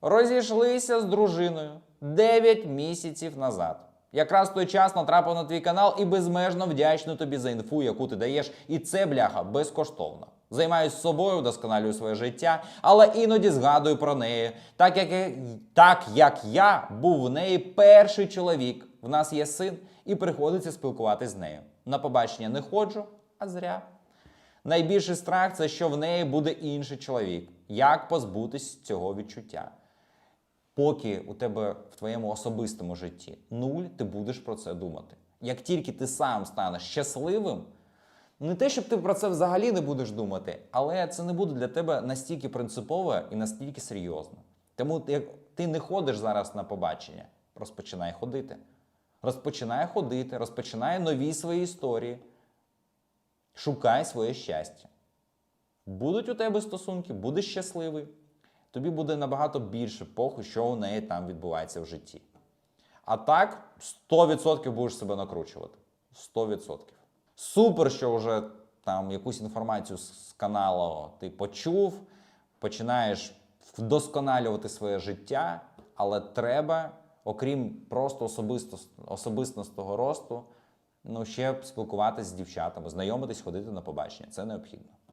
Розійшлися з дружиною 9 місяців назад. Якраз той час натрапив на твій канал і безмежно вдячний тобі за інфу, яку ти даєш, і це бляха безкоштовно. Займаюсь собою, вдосконалюю своє життя, але іноді згадую про неї, так як, так як я був в неї перший чоловік. В нас є син, і приходиться спілкуватись з нею. На побачення не ходжу, а зря. Найбільший страх це що в неї буде інший чоловік. Як позбутись цього відчуття? Поки у тебе в твоєму особистому житті нуль, ти будеш про це думати. Як тільки ти сам станеш щасливим, не те, щоб ти про це взагалі не будеш думати, але це не буде для тебе настільки принципово і настільки серйозно. Тому як ти не ходиш зараз на побачення, розпочинай ходити. Розпочинай ходити, розпочинай нові свої історії. Шукай своє щастя. Будуть у тебе стосунки, будеш щасливий. Тобі буде набагато більше похуй, що у неї там відбувається в житті. А так, 100% будеш себе накручувати. 100%. Супер, що вже там якусь інформацію з каналу ти почув, починаєш вдосконалювати своє життя, але треба, окрім просто особисто, особистого росту, ну ще спілкуватися з дівчатами, знайомитись, ходити на побачення. Це необхідно.